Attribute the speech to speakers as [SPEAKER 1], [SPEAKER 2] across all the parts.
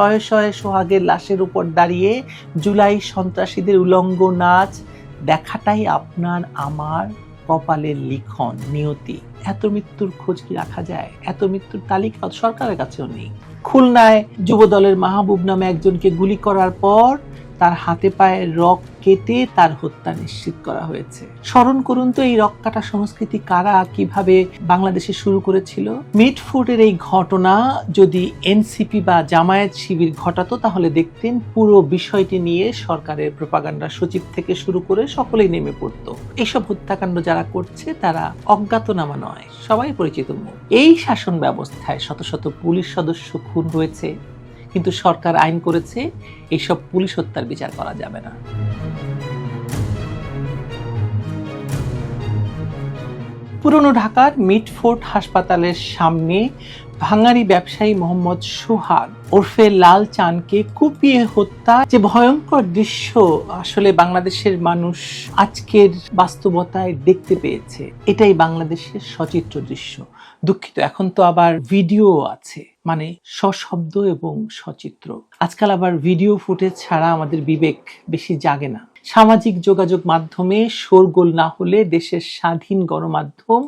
[SPEAKER 1] শয়ে শয়ে সোহাগের লাশের উপর দাঁড়িয়ে জুলাই সন্ত্রাসীদের উলঙ্গ নাচ দেখাটাই আপনার আমার কপালের লিখন, নিয়তি। এত মৃত্যুর খোঁজ কি রাখা যায়? এত মৃত্যুর তালিকা সরকারের কাছেও নেই। খুলনায় যুবদলের মাহবুব নামে একজনকে গুলি করার পর তার হাতে পায়ে রক কেটে তার হত্যা নিশ্চিত করা হয়েছে। স্মরণ করুন তো এই রক কাটা সংস্কৃতি কারা কীভাবে বাংলাদেশে শুরু করেছিল? মিটফুডের এই ঘটনা যদি এনসিপি বা জামায়াত শিবির ঘটাতো, তাহলে দেখতেন পুরো বিষয়টি নিয়ে সরকারের প্রপাগান্ডা সচিব থেকে শুরু করে সকলেই নেমে পড়তো। এইসব হত্যাকাণ্ড যারা করছে, তারা অজ্ঞাতনামা নয়। সবাই পরিচিত মুখ। এই শাসন ব্যবস্থায় শত শত পুলিশ সদস্য খুন হয়েছে। কিন্তু সরকার আইন করেছে, এইসব পুলিশ হত্যার বিচার করা যাবে না। পুরনো ঢাকার মিটফোর্ট হাসপাতালের সামনে ভাঙারি ব্যবসায়ী মোহাম্মদ সোহাগ ওরফে লাল চানকে কুপিয়ে হত্যা। যে ভয়ঙ্কর দৃশ্য আসলে বাংলাদেশের মানুষ আজকের বাস্তবতায় দেখতে পেয়েছে। এটাই বাংলাদেশের সচিত্র দৃশ্য। দুঃখিত, এখন তো আবার ভিডিও আছে মানে সশব্দ এবং সচিত্র। আজকাল আবার ভিডিও ফুটেজ ছাড়া আমাদের বিবেক বেশি জাগে না। সামাজিক যোগাযোগ মাধ্যমে শোরগোল না হলে দেশের স্বাধীন গণমাধ্যম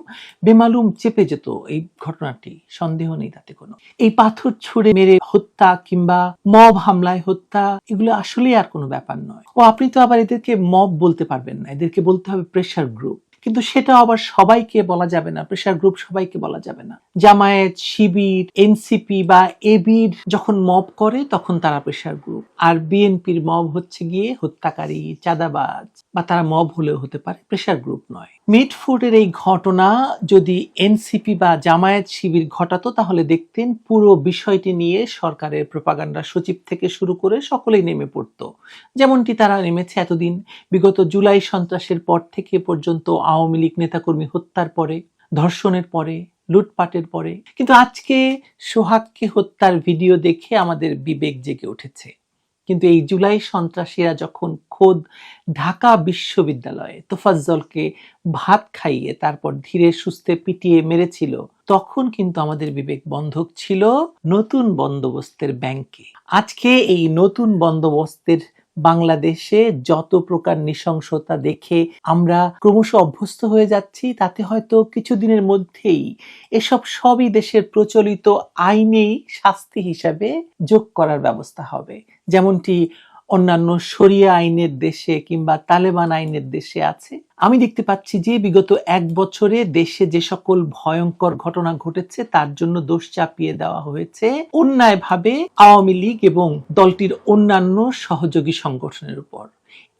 [SPEAKER 1] বেমালুম চেপে যেত এই ঘটনাটি, সন্দেহ নেই তাতে কোনো। এই পাথর ছুঁড়ে মেরে হত্যা কিংবা মব হামলায় হত্যা, এগুলো আসলে আর কোনো ব্যাপার নয়। ও আপনি তো আবার এদেরকে মব বলতে পারবেন না, এদেরকে বলতে হবে প্রেশার গ্রুপ কিন্তু সেটা আবার সবাইকে বলা যাবে না প্রেশার গ্রুপ সবাইকে বলা যাবে না। জামায়াত, শিবির এনসিপি বা এবির যখন মব করে, তখন তারা প্রেশার গ্রুপ আর বিএনপির মব হচ্ছে গিয়ে হত্যাকারী, চাঁদাবাজ, বা তারা মব হলেও হতে পারে প্রেশার গ্রুপ নয়। মিটফুডের এই ঘটনা যদি এনসিপি বা জামায়াত শিবির ঘটাতো, তাহলে দেখতেন পুরো বিষয়টি নিয়ে সরকারের প্রপাগান্ডা সচিব থেকে শুরু করে সকলেই নেমে পড়তো। যেমনটি তারা নেমেছে এতদিন। বিগত জুলাই সন্ত্রাসের পর থেকে পর্যন্ত আওয়ামী লীগ নেতাকর্মী হত্যার পরে, ধর্ষণের পরে, লুটপাটের পরে। কিন্তু আজকে সোহাগকে হত্যার ভিডিও দেখে আমাদের বিবেক জেগে উঠেছে। কিন্তু এই জুলাই সন্ত্রাসীরা যখন খোদ ঢাকা বিশ্ববিদ্যালয়ে তোফাজ্জলকে ভাত খাইয়ে তারপর ধীরে সুস্থে পিটিয়ে মেরেছিল, তখন কিন্তু আমাদের বিবেক বন্ধক ছিল নতুন বন্দোবস্তের ব্যাংকে। আজকে এই নতুন বন্দোবস্তের বাংলাদেশে যত প্রকার নৃশংসতা দেখে আমরা ক্রমশ অভ্যস্ত হয়ে যাচ্ছি, তাতে হয়তো কিছুদিনের মধ্যেই এসব সবই দেশের প্রচলিত আইনেই শাস্তি হিসাবে যোগ করার ব্যবস্থা হবে। যেমনটি অন্যান্য শরিয়া আইনের দেশে কিংবা তালেবান আইনের দেশে আছে। আমি দেখতে পাচ্ছি যে বিগত এক বছরে দেশে যে সকল ভয়ঙ্কর ঘটনা ঘটেছে, তার জন্য দোষ চাপিয়ে দেওয়া হয়েছে। অন্যায়ভাবে আওয়ামী লীগ এবং দলটির অন্যান্য সহযোগী সংগঠনের উপর।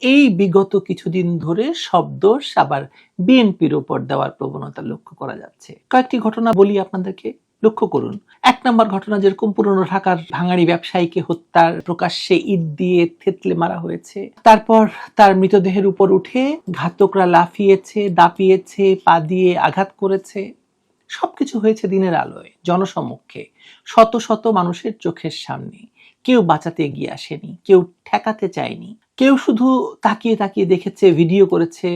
[SPEAKER 1] এই বিগত কিছুদিন ধরে সব দোষ আবার বিএনপির উপর দেওয়ার প্রবণতা লক্ষ্য করা যাচ্ছে। কয়েকটি ঘটনা বলি আপনাদেরকে। লক্ষ্য করুন, এক নম্বর ঘটনা যেরকম পুরনো ঢাকার ভাঙাড়ি ব্যবসায়ীকে হত্যার প্রকাশ্যে ইট দিয়ে থেতলে মারা হয়েছে, তারপর তার মৃতদেহের উপর উঠে ঘাতকরা লাফিয়েছে, দাপিয়েছে, পা দিয়ে আঘাত করেছে। সবকিছু হয়েছে দিনের আলোয়, জনসমক্ষে, শত শত মানুষের চোখের সামনে। কেউ বাঁচাতে এগিয়ে আসেনি, কেউ ঠেকাতে চায়নি। কেউ শুধু তাকিয়ে তাকিয়ে দেখেছে ভিডিও করেছে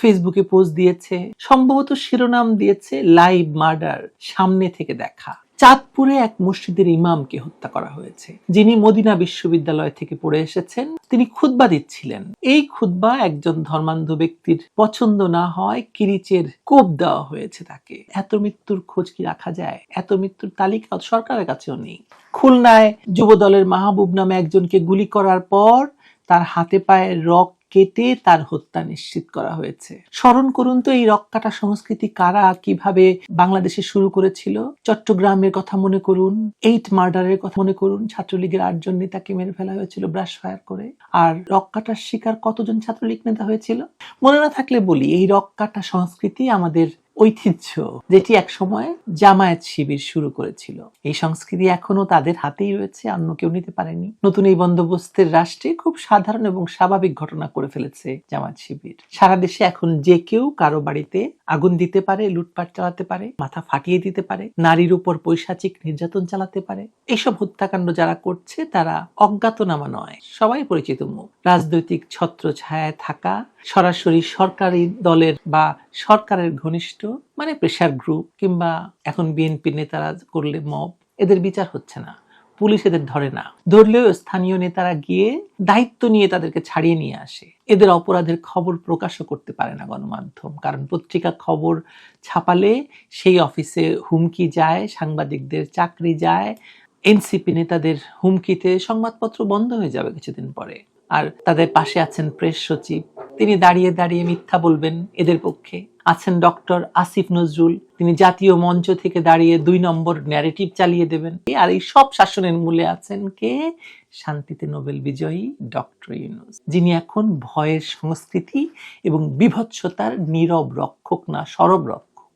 [SPEAKER 1] ফেসবুকে পোস্ট দিয়েছে, সম্ভবত শিরোনাম দিয়েছে লাইভ মার্ডার সামনে থেকে দেখা। চাঁদপুরে এক মসজিদের ইমামকে হত্যা করা হয়েছে, যিনি মদিনা বিশ্ববিদ্যালয় থেকে পড়ে এসেছেন। তিনি খুতবা দিচ্ছিলেন এই খুতবা একজন ধর্মান্ধ ব্যক্তির পছন্দ না হয়, কিরিচের কোপ দেওয়া হয়েছে তাকে। এত মৃত্যুর খোঁজ কি রাখা যায়? এত মৃত্যুর তালিকা সরকারের কাছেও নেই। খুলনায় যুব দলের মাহবুব নামে একজনকে গুলি করার পর তার হাতে পায়ে রক কেটে তার হত্যা নিশ্চিত করা হয়েছে। স্মরণ করুন তো এই রক কাটা সংস্কৃতি কারা কীভাবে বাংলাদেশে শুরু করেছিল? চট্টগ্রামের কথা মনে করুন, এইট মার্ডারের কথা মনে করুন, ছাত্রলীগের আটজন নেতাকে মেরে ফেলা হয়েছিল, ব্রাশ ফায়ার করে। আর রক কাটার শিকার কতজন ছাত্রলীগ নেতা হয়েছিল? মনে না থাকলে বলি, এই রক কাটা সংস্কৃতি আমাদের ঐতিহ্য, যেটি এক সময় জামায়াত শিবির শুরু করেছিল। এই সংস্কৃতি এখনও তাদের হাতেই রয়েছে অন্য কেউ নিতে পারেনি। নতুন এই বন্দোবস্তের রাষ্ট্রে খুব সাধারণ এবং স্বাভাবিক ঘটনা করে ফেলেছে জামায়াত শিবির। সারা দেশে এখন যে কেউ কারও বাড়িতে আগুন দিতে পারে, লুটপাট চালাতে পারে, মাথা ফাটিয়ে দিতে পারে, নারীর উপর পৈশাচিক নির্যাতন চালাতে পারে, এইসব হত্যাকাণ্ড যারা করছে তারা অজ্ঞাতনামা নয়, সবাই পরিচিত মুখ। রাজনৈতিক ছত্র ছায়ায় থাকা সরাসরি সরকারি দলের বা সরকারের ঘনিষ্ঠ মানে প্রেশার গ্রুপ কিংবা এখন বিএনপি নেতারা করলে মব এদের বিচার হচ্ছে না। পুলিশ এদের ধরে না। ধরলেও স্থানীয় নেতারা গিয়ে দায়িত্ব নিয়ে তাদেরকে ছাড়িয়ে নিয়ে আসে। এদের অপরাধের খবর প্রকাশও করতে পারে না গণমাধ্যম, কারণ পত্রিকা খবর ছাপালে সেই অফিসে হুমকি যায়, সাংবাদিকদের চাকরি যায় এনসিপি নেতাদের হুমকিতে সংবাদপত্র বন্ধ হয়ে যাবে কিছুদিন পরে। আর তাদের পাশে আছেন প্রেস সচিব। তিনি দাঁড়িয়ে দাঁড়িয়ে মিথ্যা বলবেন এদের পক্ষে। আছেন ডক্টর আসিফ নজরুল। তিনি জাতীয় মঞ্চ থেকে দাঁড়িয়ে দুই নম্বর ন্যারেটিভ চালিয়ে দেবেন। আর এই সব শাসনের মূলে আছেন কে? শান্তিতে নোবেল বিজয়ী ডক্টর ইউনুস। যিনি এখন ভয়ের সংস্কৃতি এবং বিভৎসতার নীরব রক্ষক না সরব রক্ষক।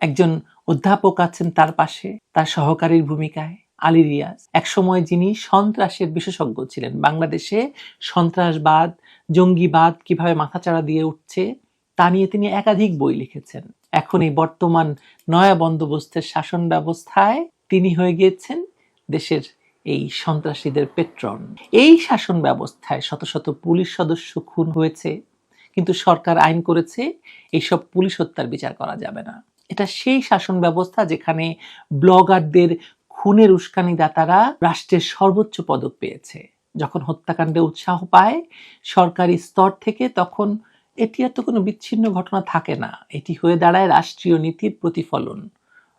[SPEAKER 1] একজন অধ্যাপক আছেন তার পাশে, তার সহকারীর ভূমিকায়। আলী রিয়াজ। একসময় যিনি সন্ত্রাসের বিশেষজ্ঞ ছিলেন। বাংলাদেশে সন্ত্রাসবাদ, জঙ্গিবাদ কীভাবে মাথাচাড়া দিয়ে উঠছে, তা নিয়ে তিনি একাধিক বই লিখেছেন। এখন এই বর্তমান নয়া বন্দোবস্তের শাসন ব্যবস্থায় তিনি হয়ে গিয়েছেন দেশের এই সন্ত্রাসীদের পেট্রন এই শাসন ব্যবস্থায় শত শত পুলিশ সদস্য খুন হয়েছে, কিন্তু সরকার আইন করেছে এইসব পুলিশ হত্যার বিচার করা যাবে না। এটা সেই শাসন ব্যবস্থা যেখানে ব্লগারদের খুনের উস্কানিদাতারা রাষ্ট্রের সর্বোচ্চ পদক পেয়েছে। যখন হত্যাকাণ্ডে উৎসাহ পায়, সরকারি স্তর থেকে তখন এটি আর তো কোনো বিচ্ছিন্ন ঘটনা থাকে না। এটি হয়ে দাঁড়ায় রাষ্ট্রীয় নীতির প্রতিফলন।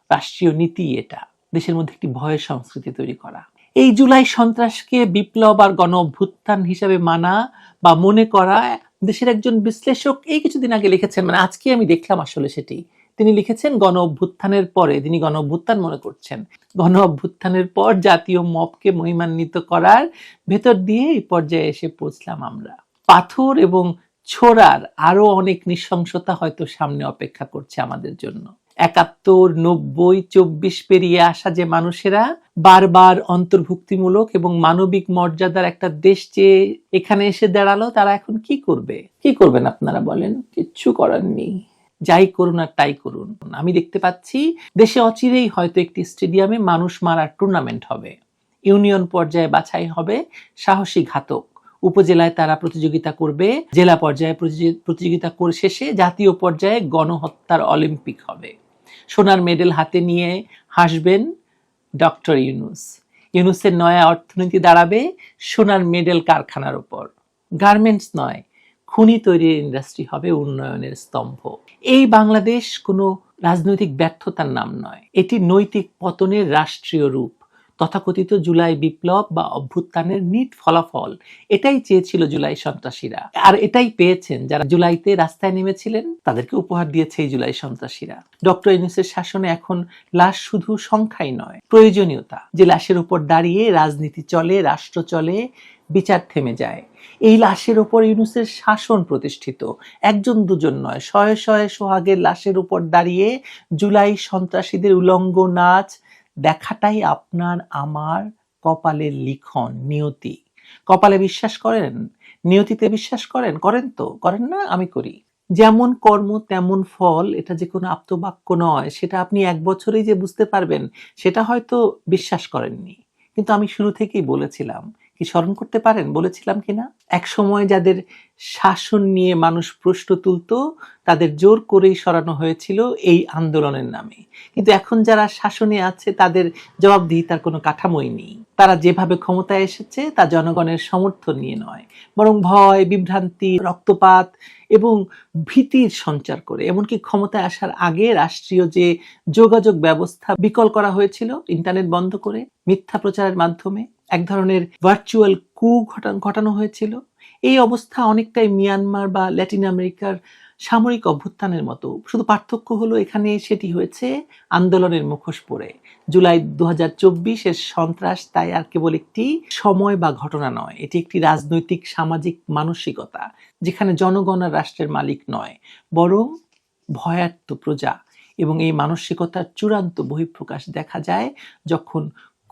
[SPEAKER 1] রাষ্ট্রীয় নীতি এটা, দেশের মধ্যে একটি ভয়ের সংস্কৃতি তৈরি করা। এই জুলাই সন্ত্রাসকে বিপ্লব আর গণ অভ্যুত্থান হিসাবে মানা বা মনে করা, দেশের একজন বিশ্লেষক এই কিছুদিন আগে লিখেছেন মানে আজকে আমি দেখলাম আসলে সেটি। তিনি লিখেছেন, গণ অভ্যুত্থানের পরে তিনি গণ অভ্যুত্থান মনে করছেন। গণ অভ্যুত্থানের পর জাতীয় মপকে মহিমান্বিত করার ভেতর দিয়ে এই পর্যায়ে এসে পৌঁছলাম আমরা। পাথর এবং ছোড়ার আরও অনেক নৃশংসতা হয়তো সামনে অপেক্ষা করছে আমাদের জন্য। একাত্তর, নব্বই, চব্বিশ পেরিয়ে আসা যে মানুষেরা বারবার অন্তর্ভুক্তিমূলক এবং মানবিক মর্যাদার একটা দেশ যে এখানে এসে দাঁড়াল, তারা এখন কি করবে? কি করবেন আপনারা বলেন? কিচ্ছু করার নেই। যাই করুন আর তাই করুন। আমি দেখতে পাচ্ছি, দেশে অচিরেই হয়তো একটি স্টেডিয়ামে মানুষ মারার টুর্নামেন্ট হবে। ইউনিয়ন পর্যায়ে বাছাই হবে সাহসী ঘাতক। উপজেলায় তারা প্রতিযোগিতা করবে, জেলা পর্যায়ে প্রতিযোগি- প্রতিযোগিতা করে, শেষে জাতীয় পর্যায়ে গণহত্যার অলিম্পিক হবে। সোনার মেডেল হাতে নিয়ে হাসবেন ডক্টর ইউনুস। ইউনুসের নয়া অর্থনীতি দাঁড়াবে সোনার মেডেল কারখানার উপর গার্মেন্টস নয় খুনি তৈরির ইন্ডাস্ট্রি হবে উন্নয়নের স্তম্ভ। এই বাংলাদেশ কোনো রাজনৈতিক ব্যর্থতার নাম নয়। এটি নৈতিক পতনের রাষ্ট্রীয় রূপ। তথাকথিত জুলাই বিপ্লব বা অভ্যুত্থানের নিট ফলাফল। এটাই চেয়েছিল জুলাই সন্ত্রাসীরা। আর এটাই পেয়েছেন যারা জুলাইতে রাস্তায় নেমেছিলেন, তাদেরকে উপহার দিয়েছে এই জুলাই সন্ত্রাসীরা। ডক্টর ইউনুসের শাসনে এখন লাশ শুধু সংখ্যাই নয়, প্রয়োজনীয়তা। যে লাশের উপর দাঁড়িয়ে রাজনীতি চলে, রাষ্ট্র চলে, বিচার থেমে যায়। এই লাশের উপর ইউনুসের শাসন প্রতিষ্ঠিত। একজন দুজন নয়, শয়ে শয়ে সোহাগের লাশের উপর দাঁড়িয়ে জুলাই সন্ত্রাসীদের উলঙ্গ নাচ দেখাটাই আপনার আমার কপালের লিখন, নিয়তি। কপালে বিশ্বাস করেন? নিয়তিতে বিশ্বাস করেন? করেন তো। করেন না, আমি করি। যেমন কর্ম, তেমন ফল, এটা যে কোনো আপ্তবাক্য নয়। সেটা আপনি এক বছরেই যে বুঝতে পারবেন, সেটা হয়তো বিশ্বাস করেননি। কিন্তু আমি শুরু থেকেই বলেছিলাম কি স্মরণ করতে পারেন? বলেছিলাম কিনা এক সময় যাদের শাসন নিয়ে মানুষ প্রশ্ন তুলতো, তাদের জোর করেই সরানো হয়েছিল এই আন্দোলনের নামে। কিন্তু এখন যারা শাসনে আছে, তাদের জবাবদিহিতার কোনো কাঠামোই নেই। তারা যেভাবে ক্ষমতায় এসেছে, তা জনগণের সমর্থন নিয়ে নয়। বরং ভয়, বিভ্রান্তি, রক্তপাত এবং ভীতির সঞ্চার করে। এমনকি ক্ষমতায় আসার আগে রাষ্ট্রীয় যে যোগাযোগ ব্যবস্থা বিকল করা হয়েছিল, ইন্টারনেট বন্ধ করে, মিথ্যা প্রচারের মাধ্যমে এক ধরনের ভার্চুয়াল কু ঘটান হয়েছিল। এই অবস্থা অনেকটাই মিয়ানমার বা ল্যাটিন আমেরিকার সামরিক অভ্যুত্থানের মতো। শুধু পার্থক্য হলো এখানে সেটি হয়েছে আন্দোলনের মুখোশ পরে জুলাই দু এর সন্ত্রাস তাই আর কেবল একটি সময় বা ঘটনা নয়, এটি একটি রাজনৈতিক, সামাজিক, মানসিকতা, যেখানে জনগণ আর রাষ্ট্রের মালিক নয়, বরং ভয়ার্ত প্রজা। এবং এই মানসিকতার চূড়ান্ত বহিঃপ্রকাশ দেখা যায় যখন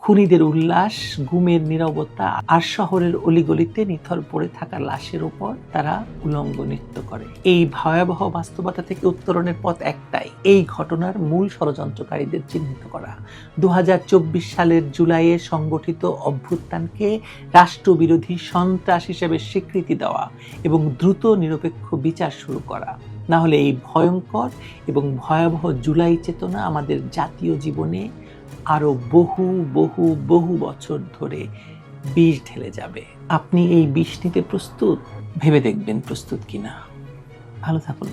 [SPEAKER 1] খুনিদের উল্লাস, গুমের নীরবতা আর শহরের অলিগলিতে নিথর পড়ে থাকা লাশের উপর তারা উলঙ্গ নৃত্য করে। এই ভয়াবহ বাস্তবতা থেকে উত্তরণের পথ একটাই, এই ঘটনার মূল ষড়যন্ত্রকারীদের চিহ্নিত করা। দু হাজার চব্বিশ সালের জুলাইয়ে সংগঠিত অভ্যুত্থানকে রাষ্ট্রবিরোধী সন্ত্রাস হিসেবে স্বীকৃতি দেওয়া এবং দ্রুত নিরপেক্ষ বিচার শুরু করা। না হলে এই ভয়ঙ্কর এবং ভয়াবহ জুলাই চেতনা আমাদের জাতীয় জীবনে আরও বহু বহু বহু বছর ধরে বিষ ঢেলে যাবে। আপনি এই বিষ নিতে প্রস্তুত? ভেবে দেখবেন প্রস্তুত কিনা। ভালো থাকুন।